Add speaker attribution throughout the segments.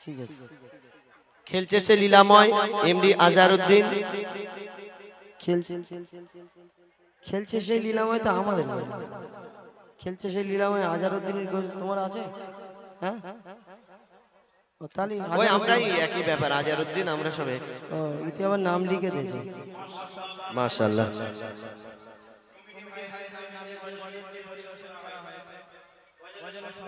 Speaker 1: ঠিক আছে।
Speaker 2: খেলছে সে লীলাময় এমডি আজারউদ্দিন।
Speaker 1: খেলছে। খেলছে সেই লীলাময় তো আমাদের খেলছে সেই লীলাময় আজারউদ্দিনের গোল তোমার আছে? হ্যাঁ? তাহলে
Speaker 2: ওই আমরাই একই ব্যাপার আমরা সব এক
Speaker 1: ও, আবার নাম লিখে দিয়েছে।
Speaker 2: মাশাআল্লাহ।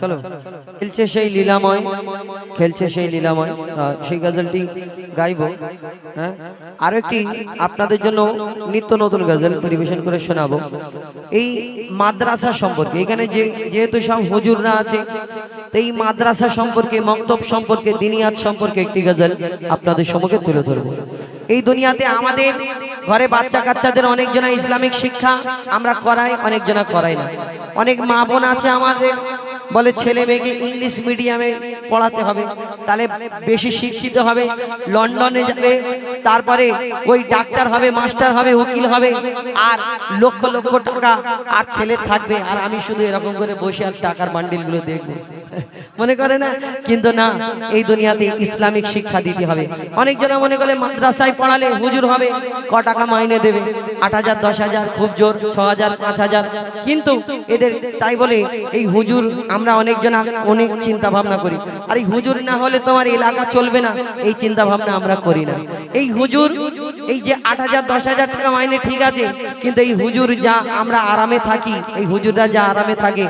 Speaker 1: চলো। খেলছে সেই লীলাময় খেলছে সেই লীলাময়। সেই গজলটি গাইবো। হ্যাঁ আর একটি আপনাদের জন্য নিত্য নতুন গজল পরিবেশন করে শোনাবো। এই মাদ্রাসা সম্পর্কে এখানে যে যেহেতু সব হুজুররা আছে তো এই মাদ্রাসা সম্পর্কে মক্তব সম্পর্কে দিনিয়াত সম্পর্কে একটি গজল আপনাদের সম্মুখে তুলে ধরবো। এই দুনিয়াতে আমাদের ঘরে বাচ্চা কাচ্চাদের অনেকজনা ইসলামিক শিক্ষা আমরা করাই অনেকজনা করাই না। অনেক মা বোন আছে আমাদের বলে ছেলে মেয়েকে ইংলিশ মিডিয়ামে পড়াতে হবে। তাহলে বেশি শিক্ষিত হবে, লন্ডনে যাবে, তারপরে ওই ডাক্তার হবে, মাস্টার হবে, উকিল হবে, আর লক্ষ লক্ষ টাকা আর ছেলে থাকবে। আর আমি শুধু এরকম করে বসে আর টাকার বান্ডিলগুলো দেখব। মনে করে না? কিন্তু না, এই দুনিয়াতে ইসলামিক শিক্ষা দিতে হবে। অনেকজনা মনে করে মাদ্রাসায় পড়ালে হুজুর হবে, ক টাকা মাইনে দেবে, আট হাজার, দশ হাজার, খুব জোর, ছ হাজার, পাঁচ হাজার। কিন্তু এদের তাই বলে, এই হুজুর, আমরা অনেক অনেকজন অনেক চিন্তা ভাবনা করি। আর এই হুজুর না হলে তোমার এলাকা চলবে না, এই চিন্তা ভাবনা আমরা করি না। এই হুজুর, এই যে আট হাজার, দশ হাজার টাকা মাইনে ঠিক আছে, কিন্তু এই হুজুর যা আমরা আরামে থাকি, এই হুজুররা যা আরামে থাকে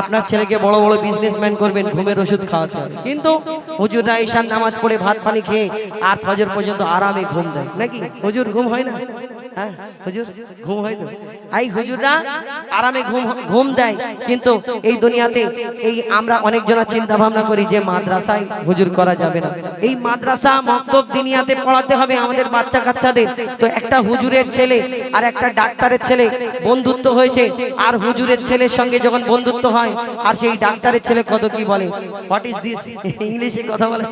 Speaker 1: আপনার ছেলেকে বড় বড় বিজনেসম্যান করবেন, ঘুমের ওষুধ খাওয়াতে। হবে কিন্তু হুজুররা ঈশান নামাজ পড়ে ভাত পানি খেয়ে আর ফজর পর্যন্ত আরামে ঘুম দেয়। নাকি? হুজুর ঘুম হয় না? হ্যাঁ? হুজুর ঘুম হয় তো? এই হুজুররা আরামে ঘুম ঘুম দেয়। কিন্তু এই দুনিয়াতে এই আমরা অনেকজনা চিন্তা ভাবনা করি যে মাদ্রাসায় হুজুর করা যাবে না। এই মাদ্রাসা মক্তব দিনিয়াতে পড়াতে হবে আমাদের বাচ্চা কাচ্চাদের তো একটা হুজুরের ছেলে আর একটা ডাক্তারের ছেলে বন্ধুত্ব হয়েছে। আর হুজুরের ছেলের সঙ্গে যখন বন্ধুত্ব হয় আর সেই ডাক্তারের ছেলে কত কি বলে? হোয়াট ইজ দিস ইংলিশে কথা বলে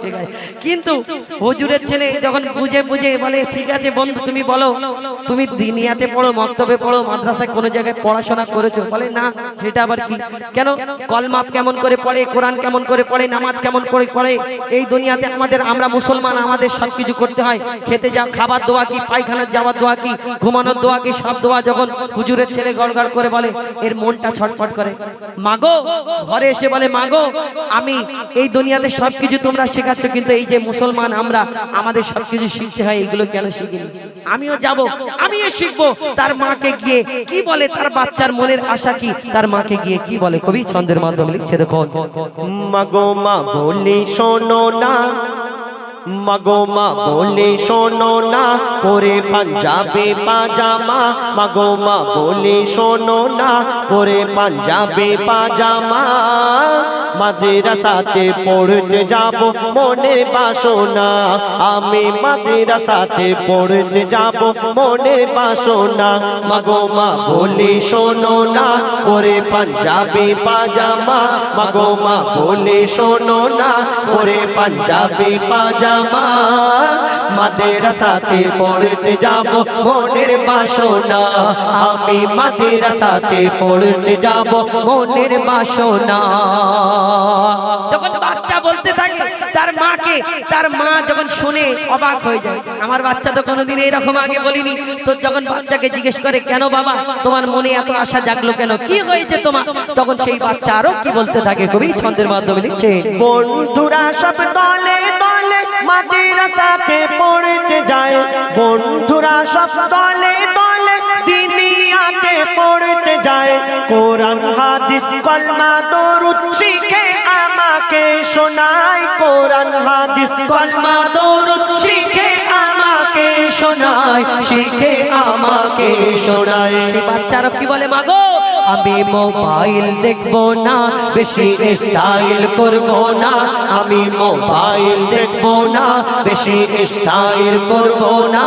Speaker 1: কিন্তু হুজুরের ছেলে যখন বুঝে বুঝে বলে ঠিক আছে বন্ধু তুমি বলো। তুমি দিনিয়াতে পড়ো, মক্তবে পড়ো, মাদ্রাসায় কোনো জায়গায় পড়াশোনা করেছ? বলে, না, সেটা আবার কি? কেন? কলমাপ কেমন করে পড়ে, কোরআন কেমন করে পড়ে, নামাজ কেমন করে পড়ে? এই দুনিয়াতে আমাদের, আমরা মুসলমান, আমাদের সব কিছু করতে হয়। খেতে যা খাবার দোয়া কি? পায়খানার যাওয়ার দোয়া কি? ঘুমানোর দোয়া কি? সব দোয়া যখন হুজুরের ছেলে গড়গড় করে বলে, এর মনটা ছটফট করে। মাগো, ঘরে এসে বলে, মাগো, আমি এই দুনিয়াতে সব কিছু তোমরা শেখাচ্ছ, কিন্তু এই যে মুসলমান আমরা, আমাদের সব কিছু শিখতে হয়, এগুলো কেন শিখিনি? আমিও যাব আমিও শিখব। তার মাকে গিয়ে কি বলে? তার বাচ্চার মনের আশা কি? তার মাকে গিয়ে কি বলে? কবি ছন্দের মাধ্যমে লিখছে দেখো
Speaker 2: মাগো, মা, বলি শোনো না। মাগো, মা, বলি শোনো না। পরে পাঞ্জাবে পাজামা। মাগো, মা, বলি শোনো না। পরে পাঞ্জাবে পাজামা। মাদ্রাসাতে পড়তে যাব মনে বাসনা। আমি মাদ্রাসাতে পড়তে যাব মনে বাসনা। মাগো মা বলি, শোনো না পরে পাঞ্জাবি পাজামা। মাগো মা বলি, শোনো না পরে পাঞ্জাবি পাজামা। মাদ্রাসাতে পড়তে যাব, মনের বাসনা। আমি মাদ্রাসাতে পড়তে যাব, মনের বাসনা।
Speaker 1: যখন বাচ্চা বলতে থাকে, তার মাকে, তার মা যখন শুনে, অবাক হয়ে যায়। আমার বাচ্চা তো কোনোদিন এইরকম আগে বলিনি। তো যখন বাচ্চাকে জিজ্ঞেস করে, কেন বাবা, তোমার মনে এত আশা জাগলো কেন? কি হয়েছে তোমার? তখন সেই বাচ্চা আরও কি বলতে থাকে কবি ছন্দের মাধ্যমে লিখছে,
Speaker 2: বন্ধুরা সব দলে দলে পড়তে যায়। বন্ধুরা সব দলে দলে দিনিয়াতে পড়তে যায়। কোরআন, হাদিস, কলমা, দরুদ শিখে আমাকে শোনায়। কোরআন, হাদিস, কলমা, দরুদ শিখে আমাকে শোনায়। শিখে আমাকে শোনায়।
Speaker 1: বাচ্চারা কি বলে, মাগো? আমি মোবাইল দেখব না, বেশি স্টাইল করব না।
Speaker 2: আমি মোবাইল দেখব না, বেশি স্টাইল করব না।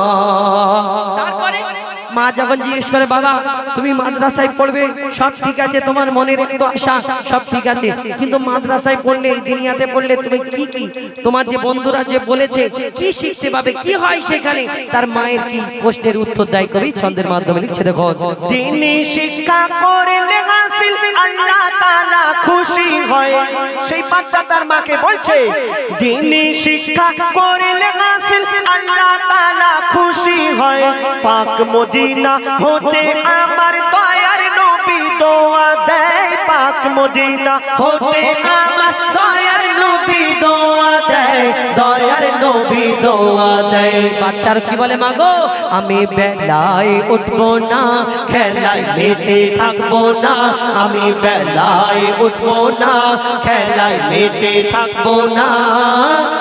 Speaker 1: তারপরে মা যখন জিজ্ঞেস করে, বাবা, তুমি মাদ্রাসায় পড়বে? সব ঠিক আছে, তোমার মনের একটু আশা, সব ঠিক আছে। কিন্তু মাদ্রাসায় পড়লে দুনিয়াতে পড়লে তুমি কি কি? তোমার যে বন্ধুরা যে বলেছে, কি শিখতে পাবে, কি হয় সেখানে? তার মায়ের কি প্রশ্নের উত্তর দেয় কবি ছন্দের মাধ্যমে লিখছে, দেখো।
Speaker 2: দিনী শিক্ষা করলে হাসিল, আল্লাহ তাআলা খুশি হয়। সেই বাচ্চা তার মাকে বলছে, দিনী শিক্ষা করলে হাসিল, আল্লাহ তাআলা খুশি হয়। পাক মদিনা হতে আমার দয়ার নবী দোয়া দেয় পাক মদিনা। হতে আমার দয়ার নবী দোয়া দেয়, দয়ার নবী দোয়া দেয়।
Speaker 1: বাচ্চার কি বলে মাগো আমি বেলায় উঠবো না,
Speaker 2: খেলায় মেতে থাকব না, আমি বেলায় উঠবো না, খেলায় মেতে থাকব না।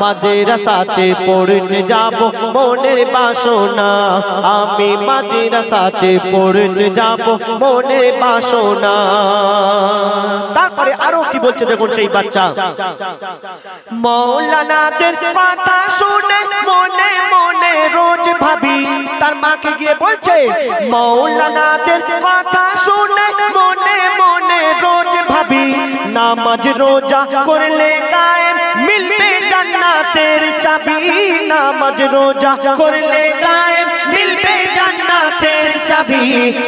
Speaker 2: মাদ্রাসাতে পড়তে যাব, মনের বাসনা। আমি মাদ্রাসাতে পড়তে যাব, মনের বাসনা। তারপরে আরও কি বলছে দেখুন সেই বাচ্চা। মৌলানাদের কথা শুনে মনে মনে রোজ ভাবি, তার মাকে গিয়ে বলছে, মৌলানাদের কথা শুনে মনে মনে রোজ ভাবি, নামাজ রোজা করলে কায়েম মিলবে জান্নাতের চাবি নামাজ রোজা করলে কায়েম মিলবে জান্নাতের চাবি,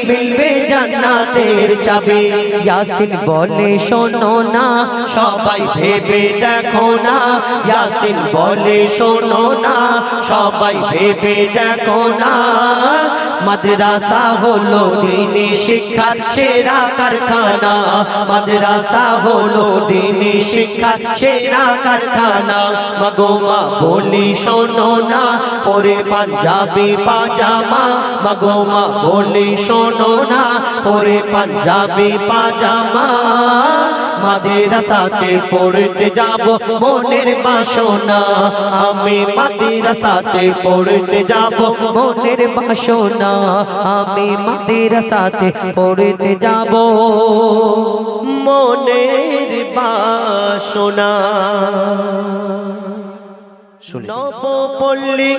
Speaker 2: মিলবে জান্নাতের চাবি।
Speaker 1: ইয়াসিন বলে, শোনো না,
Speaker 2: সবাই ভেবে দেখো না। ইয়াসিন বলে, শোনো না, সবাই ভেবে দেখো না। মাদ্রাসা হলো দিনী শিক্ষার সেরা কারখানা। মাদ্রাসা হলো দিনী শিক্ষার সেরা কারখানা। মগোমা বলি শোনো না, পরে পাঞ্জাবি পাজামা। মগোমা বলি শোনো না, পরে পাঞ্জাবি পাজামা। মাদ্রাসাতে পড়তে যাব মনের বাসনা। আমি মাদ্রাসাতে পড়তে যাব
Speaker 1: মনের বাসনা। আমি মাদ্রাসাতে পড়তে যাব
Speaker 2: মনের বাসনা। নবপল্লী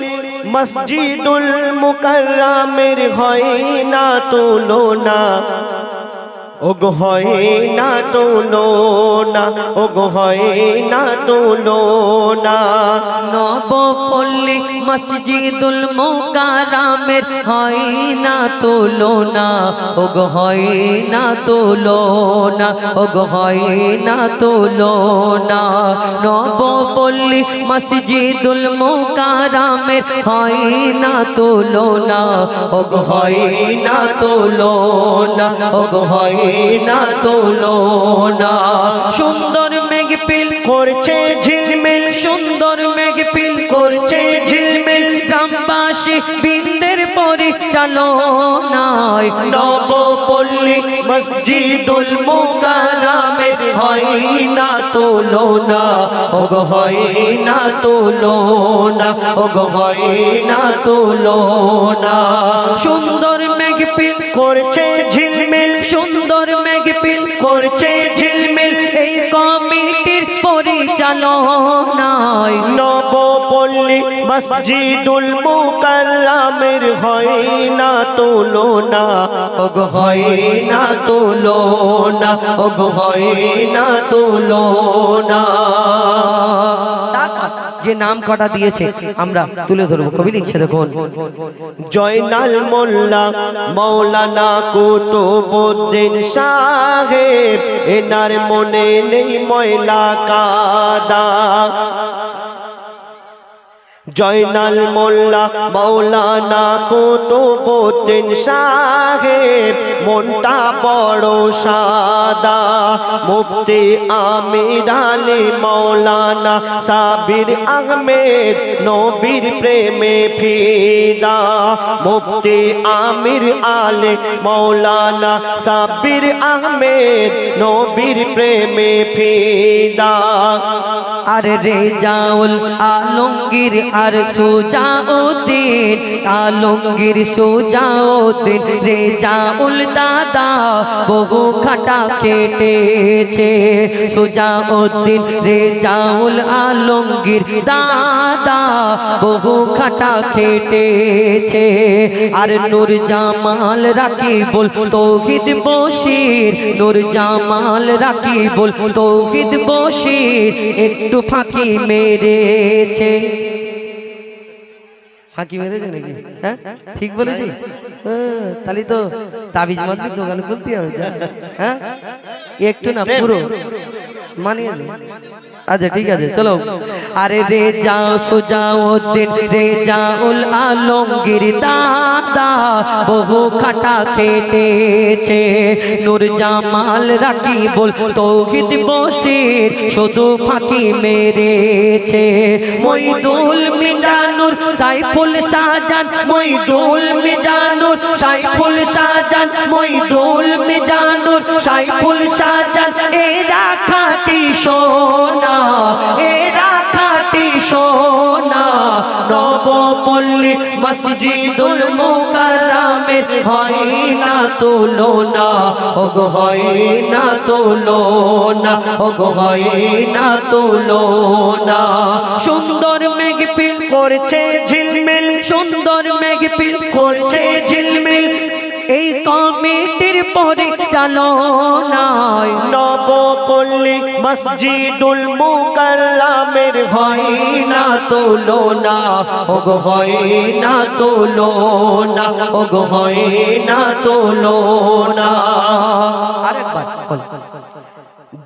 Speaker 2: মসজিদুল মুকাররামের হয় না তুলনা। ওগো হয় না তুলনা ওগো হয় না তুলনা
Speaker 1: নবপল্লী মসজিদুল মোকারামের হয় না তুলনা ওগো হয় না তুলনা ওগো হয় না তুলনা নবপল্লী মসজিদুল মোকারামের হয় না তুলনা ওগো হয় না তুলনা ওগো হয় না তুলনা সুন্দর মেঘ পিল
Speaker 2: করছে ঝিলমিল,
Speaker 1: সুন্দর মেঘ পিল করছে ঝিলমিল। গ্রামবাসী বৃন্দের পরিচালনায়
Speaker 2: নবপল্লী মসজিদুল মুকাররামের হয় না তুলনা ওগো হয় না তুলনা ওগো হয় না তুলনা
Speaker 1: সুন্দর মেঘ পিল
Speaker 2: করছে ঝিলমিল মসজিদুল মুকাররামের হয় না তুলনা ওগো হয় না তুলনা ওগো হয় না তুলনা
Speaker 1: যে নাম কটা দিয়েছে আমরা তুলে ধরবো। কবি লিখছে দেখুন।
Speaker 2: জয়নাল মোল্লা মৌলানা কুতুবুদ্দিন সাহেব এনার মনে নেই ময়লা কাদা। জয়নাল মোল্লা, মৌলানা কুতুবুদ্দিন সাহেব, মনটা বড় সাদা। মুফতি আমির আলী, মৌলানা সাবির আহমেদ, নবীর প্রেমে ফিদা। মুফতি আমির আলী, মৌলানা সাবির আহমেদ, নবীর প্রেমে ফিদা।
Speaker 1: আর রে জাউল আলমগীর আর সুজাউদ্দিন, আলমগীর রে জাউল দাদা বহু খাটা কেটেছে। রে জাউল আলমগীর দাদা বহু খাটা খেটেছে আর নূর জামাল রাকিবুল তৌহিদ বশির নূর জামাল রাকিবুল তৌহিদ বশির একটু ফাঁকি মেরেছে। ফাঁকি মেরেছে নাকি? হ্যাঁ? ঠিক বলেছি হ্যাঁ, তাহলে তো তাবিজ মাত্র দোকান খুলতে হবে হ্যাঁ? একটু না পুরো। মানিয়ে। আচ্ছা ঠিক আছে চলো। আরে রে যাও সুজাউদ্দিন রে জাউল আলমগীর দাদা বহু খাটা কেটেছে। নূর জামাল রাকিবুল তৌহিদ বসির শুধু ফাঁকি মেরেছে। মইদুল মিজানুর সাইফুল সাজান মইদুল মিজানুর সাইফুল সাজান মইদুল মিজানুর সাইফুল সাজান এরা খাটি সোনা। এরা খাটি সোনা, নবপল্লী মসজিদুল মুকাররামের হয় না তুলনা, ওগো হয় না তুলনা, ওগো হয় না তুলনা। সুন্দর মেঘপিল
Speaker 2: করছে ঝিলমিল,
Speaker 1: সুন্দর মেঘপিল করছে ঝিলমিল। এই কমিটির পরে চালো নাই
Speaker 2: নবপল্লী মসজিদুল মুকাররামের
Speaker 1: হয় না তুলনা ওগো হয় না তুলনা ওগো হয় না তুলনা আরেকবার বল।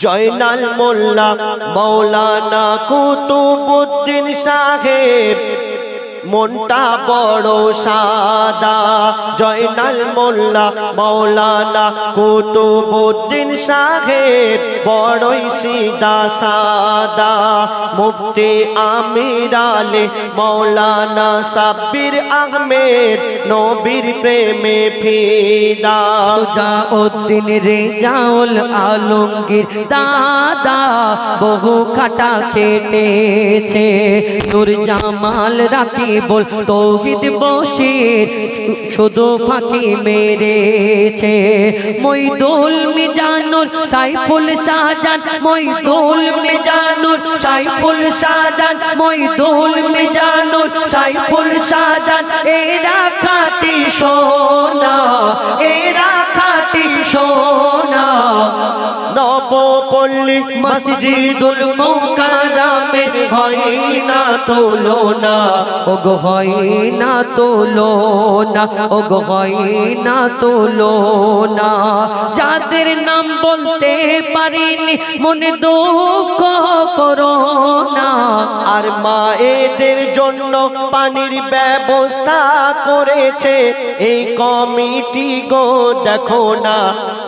Speaker 2: জয়নাল মোল্লা, মৌলানা কুতুবুদ্দিন সাহেব, মনটা বড় সাদা। জয়নাল মোল্লা, মৌলানা কুতুবুদ্দিন সাহেব, বড়ই সিদা সাদা মুফতি আমির আলী, মৌলানা সাব্বির আহমেদ, নবীর প্রেমে ফিদা।
Speaker 1: সুজা উদ্দিন রে জাউল আলমগীর দাদা, বহু খাটা কেটেছে। নূর জামাল রাকিবুল তৌহিদ বশির, শুধু ফাঁকি মেরেছে। মইদুল মিজানুর, সাইফুল সাজান মইদুল মিজানুর, সাইফুল সাজান মইদুল মিজানুর, সাইফুল সাজান এরা খাটি সোনা, এরা খাটি সোনা।
Speaker 2: নবপল্লী
Speaker 1: মসজিদুল মুকাররামের হয় না তুলনা। ওগো হয় না তুলনা, ওগো হয় না তোলো না যাদের নাম বলতে পারিনি, মনে দুঃখ করো না।
Speaker 2: আর মায়েদের জন্য পানির ব্যবস্থা করেছে এই কমিটি গো, দেখো না।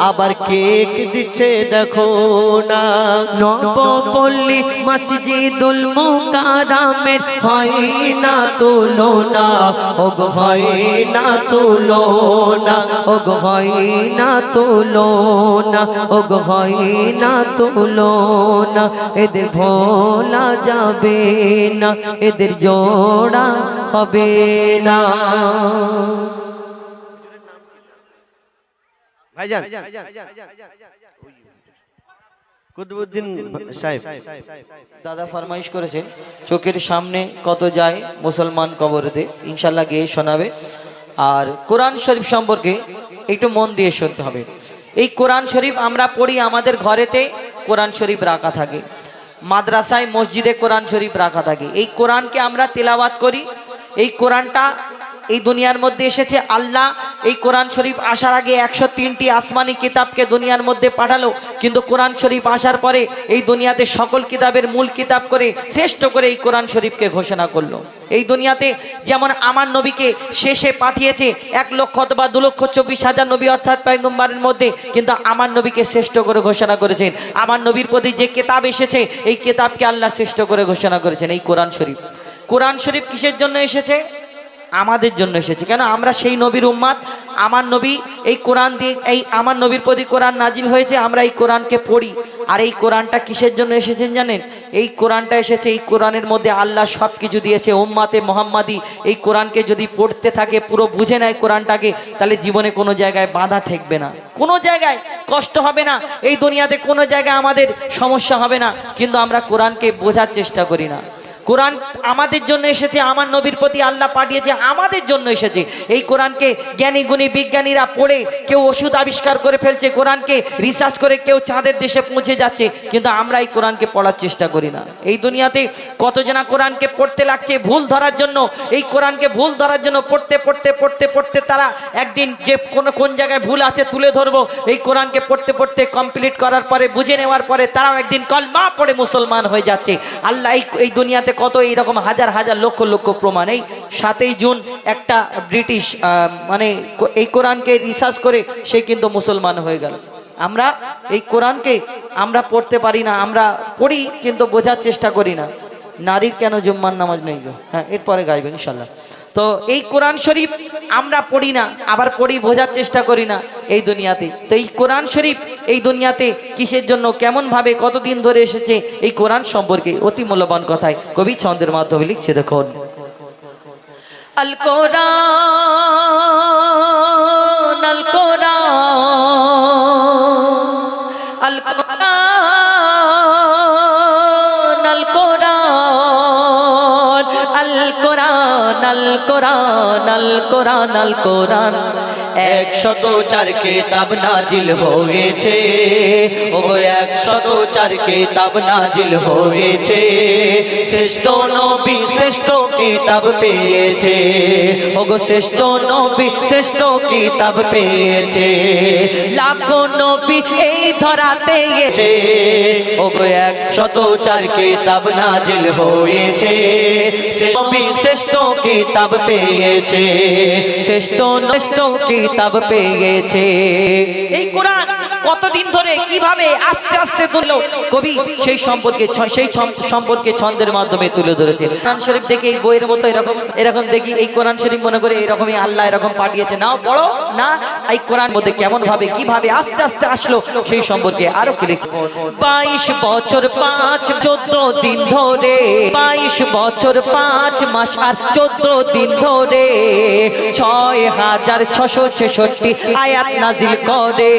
Speaker 2: আবার কেক দিচ্ছে, দেখো না।
Speaker 1: নবপল্লী মসজিদুল মুকাররামের হয় না তুলনা। ওগো হয় না তুলনা। ওগো হয় না তুলনা। ওগো হয় না তুলনা। এদের ভোলা যাবে না। এদের জোড়া হবে না।
Speaker 2: ভাইজান।
Speaker 1: দাদা ফরমাইশ করেছেন, চোখের সামনে কত যায় মুসলমান কবরতে, ইনশাল্লাহ গিয়ে শোনাবে। আর কোরআন শরীফ সম্পর্কে একটু মন দিয়ে শুনতে হবে। এই কোরআন শরীফ আমরা পড়ি আমাদের ঘরেতে, কোরআন শরীফ রাখা থাকে।
Speaker 3: মাদ্রাসায় মসজিদে কোরআন শরীফ রাখা থাকে। এই কোরআনকে আমরা তেলাওয়াত করি। এই কোরআনটা এই দুনিয়ার মধ্যে এসেছে আল্লাহ। এই কোরআন শরীফ আসার আগে একশো তিনটি আসমানি কিতাবকে দুনিয়ার মধ্যে পাঠালো। কিন্তু কোরআন শরীফ আসার পরে এই দুনিয়াতে সকল কিতাবের মূল কিতাব করে, শ্রেষ্ঠ করে এই কোরআন শরীফকে ঘোষণা করল। এই দুনিয়াতে যেমন আমার নবীকে শেষে পাঠিয়েছে এক লক্ষ অথবা দু লক্ষ চব্বিশ হাজার নবী অর্থাৎ পয়গম্বরের মধ্যে, কিন্তু আমার নবীকে শ্রেষ্ঠ করে ঘোষণা করেছেন। আমার নবীর প্রতি যে কেতাব এসেছে, এই কেতাবকে আল্লাহ শ্রেষ্ঠ করে ঘোষণা করেছেন এই কোরআন শরীফ। কোরআন শরীফ কিসের জন্য এসেছে? আমাদের জন্য এসেছে। কেন? আমরা সেই নবীর উম্মাদ, আমার নবী এই কোরআন দিয়ে, এই আমার নবীর প্রতি কোরআন নাজিল হয়েছে, আমরা এই কোরআনকে পড়ি। আর এই কোরআনটা কিসের জন্য এসেছেন জানেন? এই কোরআনটা এসেছে, এই কোরআনের মধ্যে আল্লাহ সব কিছু দিয়েছে, উম্মাতে মোহাম্মাদি। এই কোরআনকে যদি পড়তে থাকে, পুরো বুঝে নেয় কোরআনটাকে, তাহলে জীবনে কোনো জায়গায় বাধা ঠেকবে না। কোনো জায়গায় কষ্ট হবে না। এই দুনিয়াতে কোনো জায়গায় আমাদের সমস্যা হবে না। কিন্তু আমরা কোরআনকে বোঝার চেষ্টা করি না। কোরআন আমাদের জন্য এসেছে, আমার নবীর প্রতি আল্লাহ পাঠিয়েছে, আমাদের জন্য এসেছে। এই কোরআনকে জ্ঞানী, গুণী বিজ্ঞানীরা পড়ে কেউ ওষুধ আবিষ্কার করে ফেলছে, কোরআনকে রিসার্চ করে কেউ চাঁদের দেশে পৌঁছে যাচ্ছে, কিন্তু আমরা এই কোরআনকে পড়ার চেষ্টা করি না। এই দুনিয়াতে কতজনা কোরআনকে পড়তে লাগছে ভুল ধরার জন্য, এই কোরআনকে ভুল ধরার জন্য পড়তে পড়তে পড়তে পড়তে তারা একদিন যে কোন কোন জায়গায় ভুল আছে তুলে ধরবো, এই কোরআনকে পড়তে পড়তে কমপ্লিট করার পরে, বুঝে নেওয়ার পরে তারাও একদিন কলমা পড়ে মুসলমান হয়ে যাচ্ছে। আল্লাহ এই এই দুনিয়াতে কত এইরকম হাজার হাজার লক্ষ লক্ষ প্রমাণ। এই সাতই জুন একটা ব্রিটিশ মানে এই কোরআনকে রিসার্চ করে সে কিন্তু মুসলমান হয়ে গেল। আমরা এই কোরআনকে আমরা পড়তে পারি না, আমরা পড়ি কিন্তু বোঝার চেষ্টা করি না। নারীর কেন জুম্মান নামাজ নেই গো? হ্যাঁ এরপরে গাইবে ইনশাল্লাহ। তো এই কোরআন শরীফ আমরা পড়ি না, আবার পড়ি, বোঝার চেষ্টা করি না এই দুনিয়াতে। তো এই কোরআন শরীফ এই দুনিয়াতে কিসের জন্য, কেমনভাবে, কতদিন ধরে এসেছে, এই কোরআন সম্পর্কে অতি মূল্যবান কথায় কবি ছন্দের মাধ্যমে লিখছে, দেখুন। আল কোরআন আল কোরআন আল কোরআন। আল কোরআন আল কোরআন আল কোরআন। একশত চার কিতাব নাজিল হয়েছে। ওগো, একশত চার কিতাব নাজিল হয়েছে। শ্রেষ্ঠ নবী শ্রেষ্ঠ কিতাব পেয়েছে। ওগো, শ্রেষ্ঠ নবী শ্রেষ্ঠ কিতাব পেয়েছে। লাখো নবী এই ধরাতে গেছে। ওগো এক শত চার কিতাব নাজিল হয়েছে। শ্রেষ্ঠ কিতাব পেয়েছে। শ্রেষ্ঠ শ্রেষ্ঠ কিতাব পেয়েছে। এই কোরআন কতদিন ধরে কীভাবে আস্তে আস্তে তুললো? কবি সেই সম্পর্কে সেই সম- সম্পর্কে ছন্দের মাধ্যমে তুলে ধরেছে। কোরআন শরীফ দেখে এই বইয়ের মতো এরকম এরকম দেখি, এই কোরআন শরীফ মনে করে এরকমই আল্লাহ এরকম পাঠিয়েছে। নাও পড়ো, না, এই কোরআন মধ্যে কেমন ভাবে কীভাবে আস্তে আস্তে আসলো সেই সম্পর্কে আরও কি লিখছে? বাইশ বছর পাঁচ, চোদ্দ দিন ধরে, বাইশ বছর পাঁচ মাস আর চোদ্দ দিন ধরে, ছয় হাজার ছশো ছেষট্টি আয়াত নাজিল করে।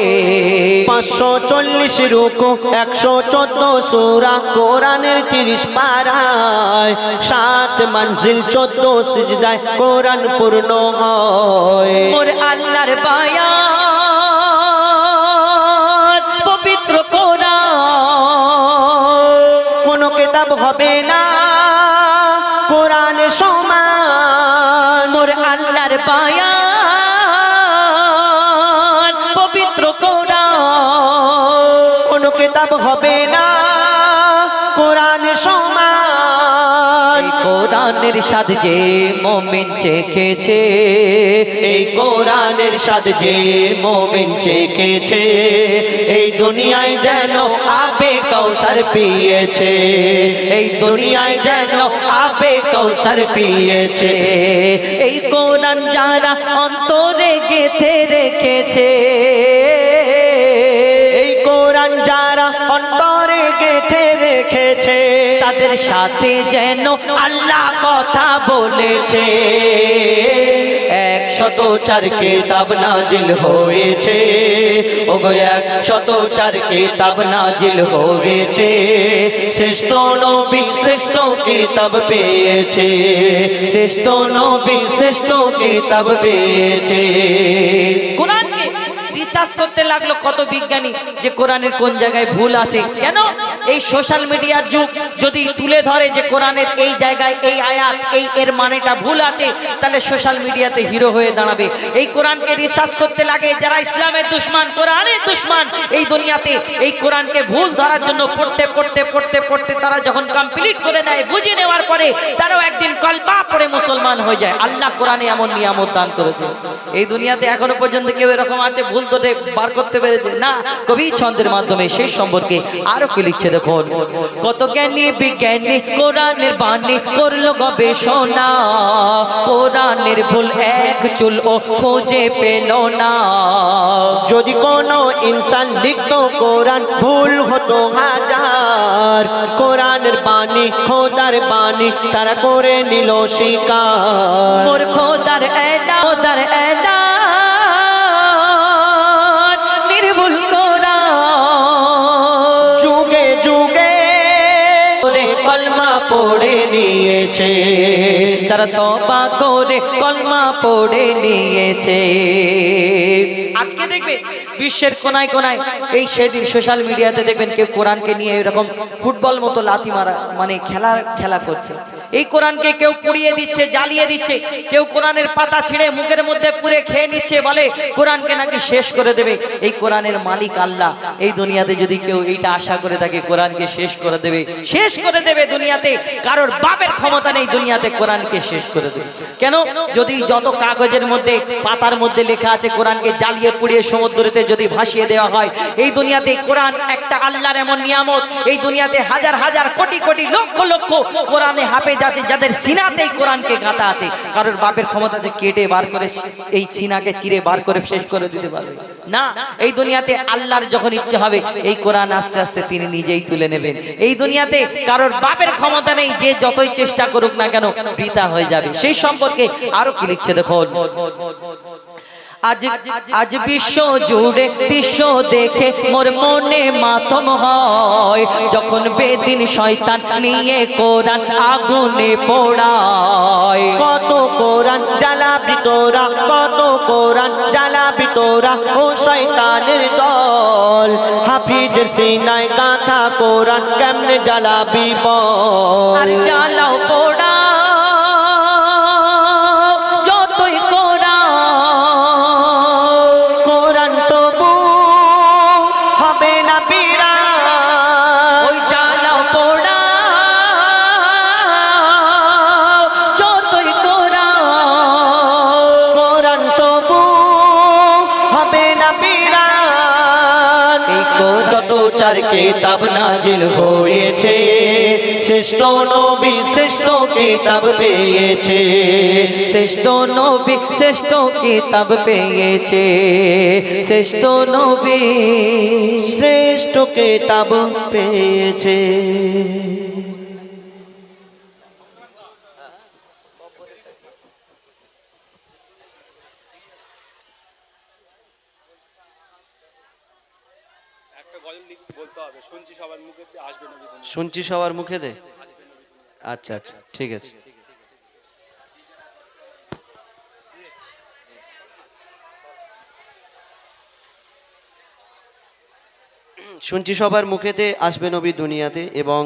Speaker 2: পাঁচশো চল্লিশ রুকু একশো চোদ্দ সুরা কোরআনের তিরিশ পারায় সাত মঞ্জিল চোদ্দ সিজদায় কোরআন পূর্ণ হয়।
Speaker 3: আল্লাহর পায়া পবিত্র কোরআন।
Speaker 2: কোনো কিতাব হবে না কোরআন সমান।
Speaker 3: মোর আল্লাহর বায়ান
Speaker 2: হবে না। কোরআন সমান।
Speaker 3: কোরআনের স্বাদ যে মোমিন চেখেছে,
Speaker 2: এই কোরআনের স্বাদ যে মোমিন চেখেছে, এই দুনিয়ায় যেন আবে কৌসার পিয়েছে, এই দুনিয়ায় যেন আবে কৌসার পিয়েছে,
Speaker 3: এই কোরআন যারা অন্তরে গেথে রেখেছে
Speaker 2: গেঁথে রেখেছে।
Speaker 3: তাদের সাথে যেন আল্লাহ কথা বলেছে।
Speaker 2: শত চার কিতাব নাজিল হয়েছে। ওগো এক শত চার কিতাব নাজিল হয়েছে। শ্রেষ্ঠ নবী শ্রেষ্ঠ কিতাব পেয়েছে। শ্রেষ্ঠ নবী শ্রেষ্ঠ কিতাব পেয়েছে।
Speaker 3: কোরআনকে রিসার্চ করতে লাগল কত বিজ্ঞানী যে কোরআনের কোন জায়গায় ভুল আছে। কেন? এই সোশ্যাল মিডিয়ার যুগ, যদি তুলে ধরে যে কোরআনের এই জায়গায় এই আয়াত, এই এর মানেটা ভুল আছে, তাহলে সোশ্যাল মিডিয়াতে হিরো হয়ে দাঁড়াবে। এই কোরআনকে রিসার্চ করতে লাগে যারা ইসলামের দুশ্মন, কোরআনের দুশ্মন, এই দুনিয়াতে এই কোরআনকে ভুল ধরার জন্য পড়তে পড়তে পড়তে পড়তে তারা যখন কমপ্লিট করে নেয়, বুঝে নেওয়ার পরে তারাও একদিন কল্পা পড়ে মুসলমান হয়ে যায়। আল্লাহ কোরআনে এমন নিয়ামত দান করেছে। এই দুনিয়াতে এখনও পর্যন্ত কেউ এরকম আছে? ভুল ধরে বার করতে পেরেছে। না কবি ছন্দের মাধ্যমে সেই সম্পর্কে আরও কি লিখছে দেখুন। কত জ্ঞানী বিজ্ঞানী কোরআনের বাণী করল গবেষণা কোরআনের ভুল এক চুল ও খোঁজে পেল না।
Speaker 2: যদি কোনো ইনসান লিখতো কোরআন ভুল হতো হাজার। কোরআনের বাণী খোদার বাণী তারা করে নিল শিকার।
Speaker 3: খোদার এলা খোদার এলা
Speaker 2: কলমা পড়ে নিয়েছে।
Speaker 3: তারা তবা করে কলমা পড়ে নিয়েছে। বিশ্বের কোনায় কোনায় এই সেদিন সোশ্যাল মিডিয়াতে দেখবেন কেউ কোরআনকে নিয়ে এরকম ফুটবল মতো লাথি মারা মানে খেলার খেলা করছে। এই কোরআনকে কেউ পুড়িয়ে দিচ্ছে, জ্বালিয়ে দিচ্ছে, কেউ কোরআনের পাতা ছিঁড়ে মুখের মধ্যে পুরে খেয়ে নিচ্ছে, বলে কোরআনকে নাকি শেষ করে দেবে। এই কোরআনের মালিক আল্লাহ। এই দুনিয়াতে যদি কেউ এইটা আশা করে থাকে, কোরআনকে শেষ করে দেবে। শেষ করে দেবে দুনিয়াতে। কারোর বাপের ক্ষমতা নেই, দুনিয়াতে কোরআনকে শেষ করে দেবে। কেন? যদি যত কাগজের মধ্যে, পাতার মধ্যে লেখা আছে, কোরআনকে জ্বালিয়ে পুড়িয়ে সমুদ্রেতে যদি ভাসিয়ে দেওয়া হয়, এই দুনিয়াতে কোরআন একটা আল্লাহর এমন নিয়ামত, এই দুনিয়াতে হাজার হাজার কোটি কোটি লক্ষ লক্ষ কোরআনে হাফেজ আছে, যাদের সিনাতেই কোরআনকে গাঁথা আছে। কারোর বাপের ক্ষমতা যে কেটে বার করে এই সিনাকে চিরে বার করে শেষ করে দিতে পারবে। না, এই দুনিয়াতে আল্লাহর যখন ইচ্ছে হবে, এই কোরআন আস্তে আস্তে তিনি নিজেই তুলে নেবেন। এই দুনিয়াতে কারোর বাপের ক্ষমতা নেই, যে যতই চেষ্টা করুক না কেন বৃথা হয়ে যাবে। সেই সম্পর্কে আরও কি লিখছে দেখো আজ আজ বিশ্ব জুড়ে দৃশ্য দেখে মোর মনে মাতম হয়। যখন বেদিন শয়তান নিয়ে কোরআন আগুনে পোড়ায়।
Speaker 2: কত কোরআন জ্বালাবি তোরা কত কোরআন জ্বালাবি তোরা ও শয়তানের দল। হাফিজের সিনায় গাথা কোরআন কেমনে জ্বালাবি বল?
Speaker 3: আর জ্বালাও পোড়া
Speaker 2: যত চার কিতাব নাজিল হয়েছে। শ্রেষ্ঠ নবী শ্রেষ্ঠ কিতাব পেয়েছে।
Speaker 3: শ্রেষ্ঠ নবী শ্রেষ্ঠ কিতাব পেয়েছে। শ্রেষ্ঠ নবী
Speaker 2: শ্রেষ্ঠ কিতাব পেয়েছে
Speaker 4: একটা গজল লিখ বলতে হবে
Speaker 5: শুনছি সবার মুখে দে। আচ্ছা আচ্ছা ঠিক আছে। শুনছি সবার মুখেতে আসবে নবী দুনিয়াতে এবং